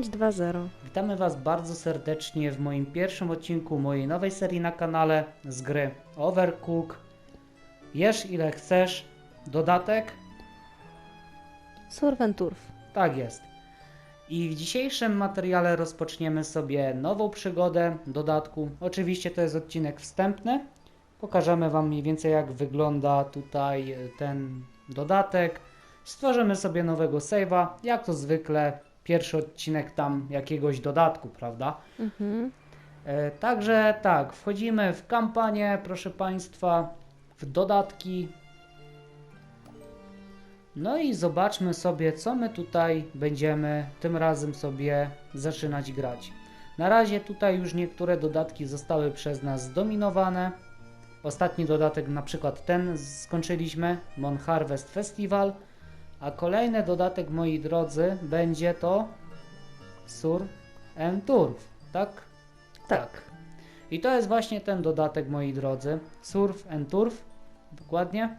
Elo, elo. 520. Witamy Was bardzo serdecznie w moim pierwszym odcinku mojej nowej serii na kanale z gry Overcook. Jesz ile chcesz. Dodatek? Surf and Turf. Tak jest. I w dzisiejszym materiale rozpoczniemy sobie nową przygodę dodatku. Oczywiście to jest odcinek wstępny. Pokażemy Wam mniej więcej jak wygląda tutaj ten dodatek. Stworzymy sobie nowego save'a, jak to zwykle pierwszy odcinek tam jakiegoś dodatku, prawda? Mhm. E, Także tak, wchodzimy w kampanię, proszę Państwa, w dodatki. No i zobaczmy sobie, co my tutaj będziemy tym razem sobie zaczynać grać. Na razie tutaj już niektóre dodatki zostały przez nas zdominowane. Ostatni dodatek, na przykład ten skończyliśmy, Mon Harvest Festival. A kolejny dodatek, moi drodzy, będzie to Sur and Turf, tak? Tak. I to jest właśnie ten dodatek, moi drodzy. Surf and Turf. Dokładnie.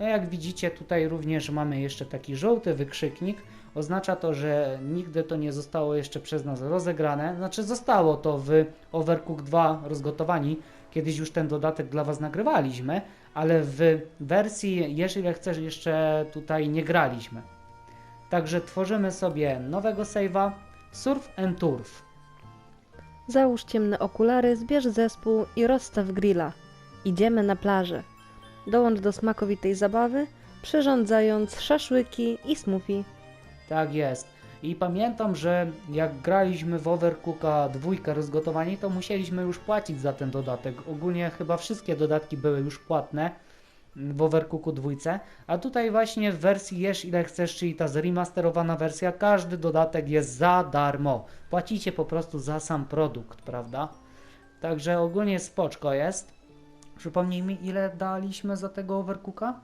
No jak widzicie, tutaj również mamy jeszcze taki żółty wykrzyknik. Oznacza to, że nigdy to nie zostało jeszcze przez nas rozegrane. Znaczy zostało to w Overcook 2 rozgotowani. Kiedyś już ten dodatek dla Was nagrywaliśmy, ale w wersji, jeżeli chcesz, jeszcze tutaj nie graliśmy. Także tworzymy sobie nowego save'a Surf and Turf. Załóż ciemne okulary, zbierz zespół i rozstaw grilla. Idziemy na plażę. Dołącz do smakowitej zabawy, przyrządzając szaszłyki i smoothie. Tak jest. I pamiętam, że jak graliśmy w Overcooka dwójkę rozgotowani, to musieliśmy już płacić za ten dodatek. Ogólnie chyba wszystkie dodatki były już płatne w Overcooku dwójce, a tutaj właśnie w wersji Jesz ile chcesz, czyli ta zremasterowana wersja, każdy dodatek jest za darmo. Płacicie po prostu za sam produkt, prawda? Także ogólnie spoczko jest. Przypomnij mi, ile daliśmy za tego Overcooka?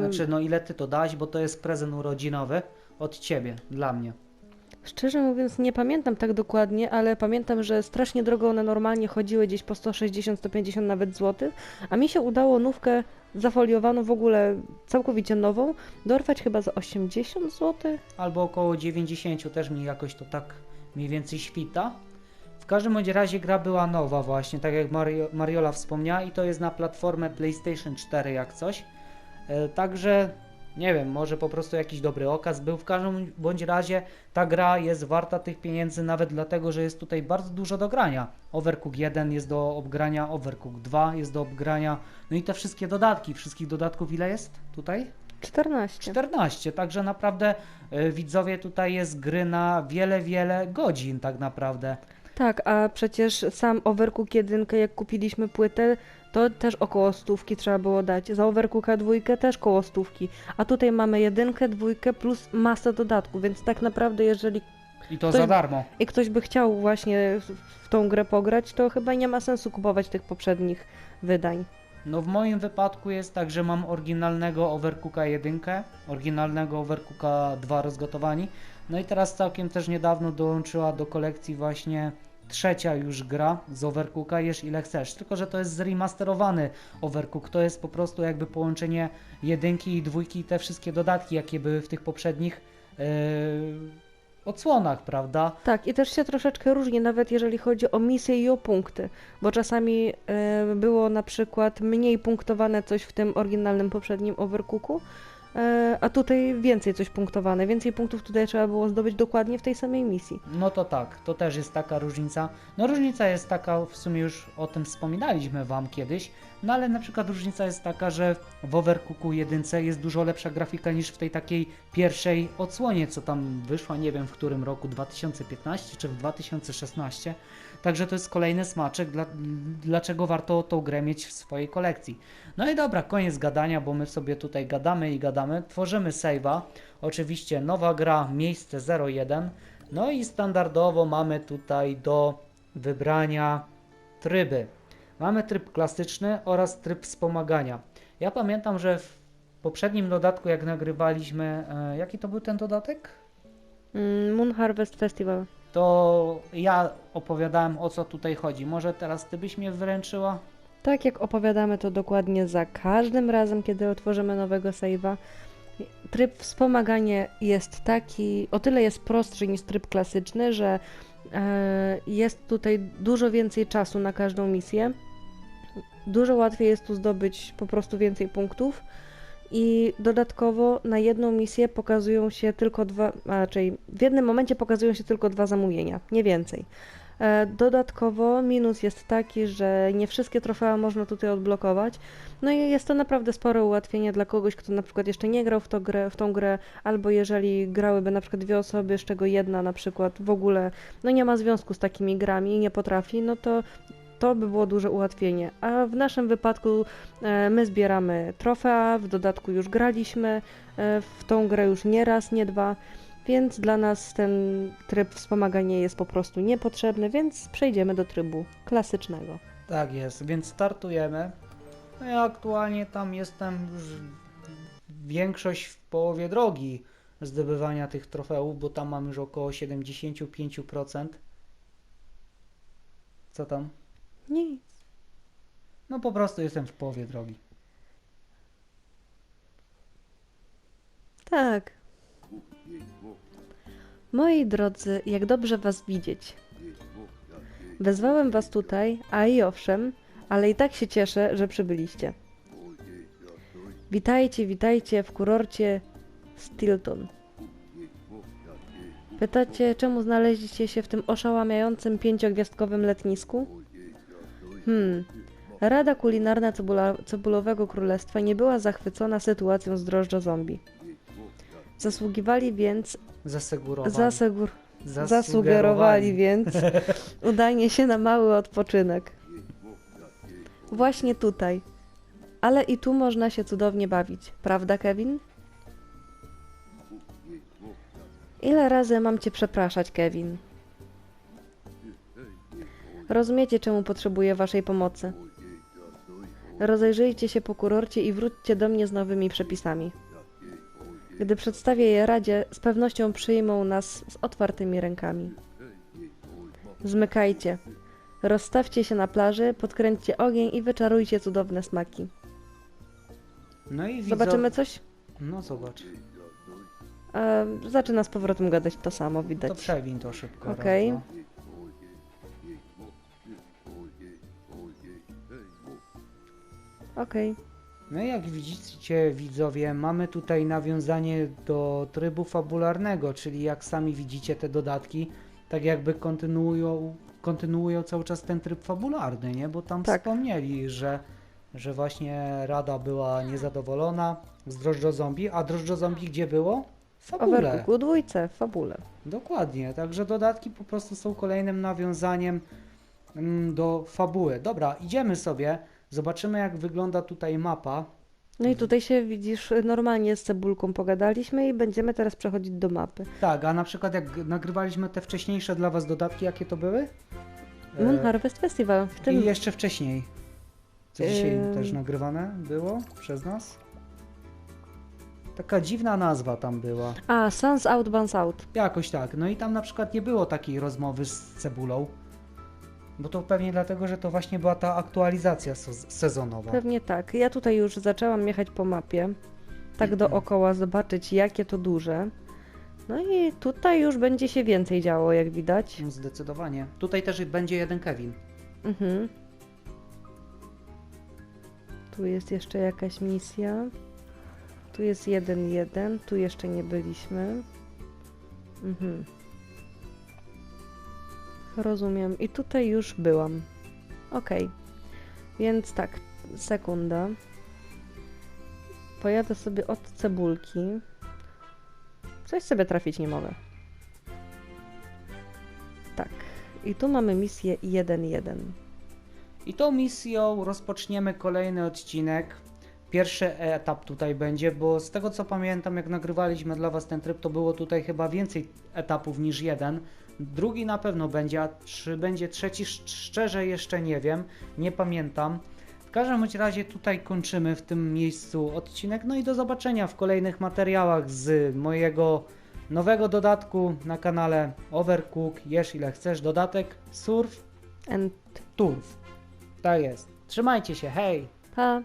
Znaczy, no ile ty to dałeś, bo to jest prezent urodzinowy od ciebie, dla mnie. Szczerze mówiąc, nie pamiętam tak dokładnie, ale pamiętam, że strasznie drogo one normalnie chodziły gdzieś po 160, 150 nawet złotych, a mi się udało nówkę zafoliowaną w ogóle całkowicie nową dorwać chyba za 80 zł. Albo około 90 też mi jakoś to tak mniej więcej świta. W każdym bądź razie gra była nowa właśnie, tak jak Mario, Mariola wspomniała i to jest na platformę PlayStation 4 jak coś. E, także nie wiem, może po prostu jakiś dobry okaz był. W każdym bądź razie ta gra jest warta tych pieniędzy nawet dlatego, że jest tutaj bardzo dużo do grania. Overcook 1 jest do obgrania, Overcook 2 jest do obgrania. No i te wszystkie dodatki, wszystkich dodatków ile jest tutaj? 14. 14, także naprawdę y, widzowie tutaj jest gry na wiele, wiele godzin tak naprawdę. Tak, a przecież sam Overcook 1, jak kupiliśmy płytę, to też około stówki trzeba było dać. Za Overcooka dwójkę też koło stówki. A tutaj mamy jedynkę, dwójkę plus masę dodatków, więc tak naprawdę jeżeli I to za darmo. i ktoś by chciał właśnie w- w tą grę pograć, to chyba nie ma sensu kupować tych poprzednich wydań. No w moim wypadku jest tak, że mam oryginalnego Overcooka 1, oryginalnego Overcooka 2 rozgotowani. No i teraz całkiem też niedawno dołączyła do kolekcji właśnie trzecia już gra z Overcooka, jesz ile chcesz. Tylko, że to jest zremasterowany Overcook. To jest po prostu jakby połączenie jedynki i dwójki i te wszystkie dodatki, jakie były w tych poprzednich yy, odsłonach, prawda? Tak, i też się troszeczkę różni, nawet jeżeli chodzi o misje i o punkty, bo czasami e, było na przykład mniej punktowane coś w tym oryginalnym poprzednim Overcooku, a tutaj więcej coś punktowane. Więcej punktów tutaj trzeba było zdobyć dokładnie w tej samej misji. No to tak, to też jest taka różnica. No różnica jest taka, w sumie już o tym wspominaliśmy Wam kiedyś, no ale na przykład różnica jest taka, że w Overcooku 1 jest dużo lepsza grafika niż w tej takiej pierwszej odsłonie, co tam wyszła, nie wiem w którym roku, 2015 czy w 2016. Także to jest kolejny smaczek, dla, dlaczego warto tą grę mieć w swojej kolekcji. No i dobra, koniec gadania, bo my sobie tutaj gadamy i gadamy. Tworzymy save'a. Oczywiście nowa gra, miejsce 01. No i standardowo mamy tutaj do wybrania tryby. Mamy tryb klasyczny oraz tryb wspomagania. Ja pamiętam, że w poprzednim dodatku, jak nagrywaliśmy, e, jaki to był ten dodatek? Mm, Moon Harvest Festival. To ja opowiadałem o co tutaj chodzi. Może teraz ty byś mnie wręczyła? Tak jak opowiadamy to dokładnie za każdym razem, kiedy otworzymy nowego save'a, Tryb wspomaganie jest taki, o tyle jest prostszy niż tryb klasyczny, że e, jest tutaj dużo więcej czasu na każdą misję. Dużo łatwiej jest tu zdobyć po prostu więcej punktów. I dodatkowo na jedną misję pokazują się tylko dwa, a raczej w jednym momencie pokazują się tylko dwa zamówienia, nie więcej. E, Dodatkowo minus jest taki, że nie wszystkie trofea można tutaj odblokować. No i jest to naprawdę spore ułatwienie dla kogoś, kto na przykład jeszcze nie grał w, to grę, w tą grę, albo jeżeli grałyby na przykład dwie osoby, z czego jedna na przykład w ogóle no nie ma związku z takimi grami i nie potrafi, no to to by było duże ułatwienie. A w naszym wypadku e, my zbieramy trofea, w dodatku już graliśmy e, w tą grę już nie raz, nie dwa, więc dla nas ten tryb wspomagania jest po prostu niepotrzebny, więc przejdziemy do trybu klasycznego. Tak jest, więc startujemy. No ja aktualnie tam jestem już większość w połowie drogi zdobywania tych trofeów, bo tam mam już około 75%. Co tam? Nic. No po prostu jestem w połowie drogi. Tak. Moi drodzy, jak dobrze Was widzieć. Wezwałem Was tutaj, a i owszem, ale i tak się cieszę, że przybyliście. Witajcie, witajcie w kurorcie Stilton. Pytacie, czemu znaleźliście się w tym oszałamiającym pięciogwiazdkowym letnisku? Hmm. Rada Kulinarna Cebula, Cebulowego Królestwa nie była zachwycona sytuacją z drożdżo zombie. Zasługiwali więc, Zasekurowali. zasegur, Zasugerowali. zasugerowali więc udanie się na mały odpoczynek. Właśnie tutaj. Ale i tu można się cudownie bawić, prawda, Kevin? Ile razy mam cię przepraszać, Kevin? Rozumiecie, czemu potrzebuję waszej pomocy. Rozejrzyjcie się po kurorcie i wróćcie do mnie z nowymi przepisami. Gdy przedstawię je Radzie, z pewnością przyjmą nas z otwartymi rękami. Zmykajcie. Rozstawcie się na plaży, podkręćcie ogień i wyczarujcie cudowne smaki. No i widzą... Zobaczymy coś? No zobacz. E, zaczyna z powrotem gadać to samo, To widać. przewiń to szybko. Okej. no. Okej. No i jak widzicie widzowie, mamy tutaj nawiązanie do trybu fabularnego, czyli jak sami widzicie te dodatki, tak jakby kontynuują, kontynuują cały czas ten tryb fabularny, nie? Bo tam Tak. wspomnieli, że, że właśnie Rada była niezadowolona z Drożdżo Zombie, a Drożdżo Zombie gdzie było? W fabule. Overcooked, dwójce, w fabule. Dokładnie, także dodatki po prostu są kolejnym nawiązaniem mm, do fabuły. Dobra, idziemy sobie, zobaczymy jak wygląda tutaj mapa. No i tutaj się widzisz, normalnie z cebulką pogadaliśmy i będziemy teraz przechodzić do mapy. Tak, a na przykład jak nagrywaliśmy te wcześniejsze dla Was dodatki, jakie to były? E, Moon Harvest Festival. W I tym jeszcze wcześniej. Co dzisiaj Ym. też nagrywane było przez nas? Taka dziwna nazwa tam była. A, Suns Out, Buns Out. Jakoś tak. No i tam na przykład nie było takiej rozmowy z cebulą. Bo to pewnie dlatego, że to właśnie była ta aktualizacja se- sezonowa. Pewnie tak. Ja tutaj już zaczęłam jechać po mapie, tak dookoła zobaczyć jakie to duże. No i tutaj już będzie się więcej działo, jak widać. No, Zdecydowanie. Tutaj też będzie jeden Kevin. Mhm. Tu jest jeszcze jakaś misja. Tu jest jeden jeden. Tu jeszcze nie byliśmy. Mhm. Rozumiem. I tutaj już byłam. Okej. Więc tak, sekunda. Pojadę sobie od cebulki. Coś sobie trafić nie mogę. Tak. I tu mamy misję 1-1. I tą misją rozpoczniemy kolejny odcinek. Pierwszy etap tutaj będzie, bo z tego co pamiętam, jak nagrywaliśmy dla Was ten tryb, to było tutaj chyba więcej etapów niż jeden. Drugi na pewno będzie, a czy będzie trzeci, sz- szczerze jeszcze nie wiem, nie pamiętam. W każdym bądź razie tutaj kończymy w tym miejscu odcinek. No i do zobaczenia w kolejnych materiałach z mojego nowego dodatku na kanale Overcook. Jesz ile chcesz, dodatek Surf And Turf. Tak jest. Trzymajcie się, hej! pa!